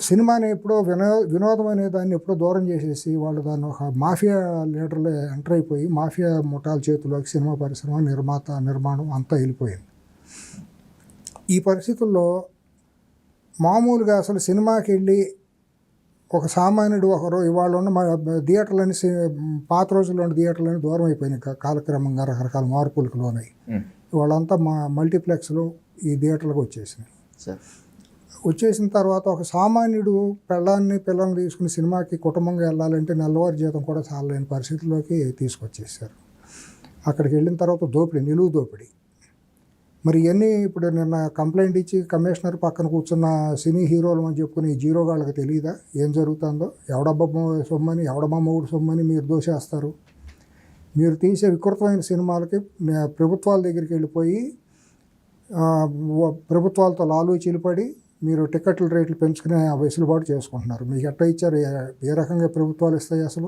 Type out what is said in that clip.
సినిమాని ఎప్పుడో వినో వినోదం అనే దాన్ని ఎప్పుడో దూరం చేసేసి వాళ్ళు దాన్ని ఒక మాఫియా లీడర్లు ఎంటర్ అయిపోయి మాఫియా ముఠాల చేతిలోకి సినిమా పరిశ్రమ నిర్మాత నిర్మాణం అంతా వెళ్ళిపోయింది. ఈ పరిస్థితుల్లో మామూలుగా అసలు సినిమాకి వెళ్ళి ఒక సామాన్యుడు ఒకరు ఇవాళ ఉన్న మా థియేటర్లని పాత రోజుల్లో ఉన్న థియేటర్లని దూరం అయిపోయినాయి కాలక్రమంగా రకరకాల మార్పులకు లోనై. వాళ్ళంతా మా మల్టీప్లెక్స్లు ఈ థియేటర్లకు వచ్చేసినాయి. సార్. వచ్చేసిన తర్వాత ఒక సామాన్యుడు పెళ్ళాన్ని పిల్లల్ని తీసుకుని సినిమాకి కుటుంబంగా వెళ్ళాలంటే నెలవారి జీతం కూడా చాలలేని పరిస్థితుల్లోకి తీసుకొచ్చేసారు అక్కడికి వెళ్ళిన తర్వాత దోపిడీ నిలువు దోపిడీ. మరి ఇవన్నీ ఇప్పుడు నిన్న కంప్లైంట్ ఇచ్చి కమిషనర్ పక్కన కూర్చున్న సినీ హీరోలు అని చెప్పుకుని జీరో వాళ్ళకి తెలియదా ఏం జరుగుతుందో? ఎవడబ్బమ్మ సొమ్మని ఎవడమ్మ మూడు సొమ్మని మీరు దోషేస్తారు? మీరు తీసే వికృతమైన సినిమాలకి ప్రభుత్వాల దగ్గరికి వెళ్ళిపోయి ప్రభుత్వాలతో లాలూచీలు పడి మీరు టికెట్ల రేట్లు పెంచుకునే వెసులుబాటు చేసుకుంటున్నారు. మీకు ఎట్లా ఇచ్చారు? ఏ రకంగా ప్రభుత్వాలు ఇస్తాయి అసలు?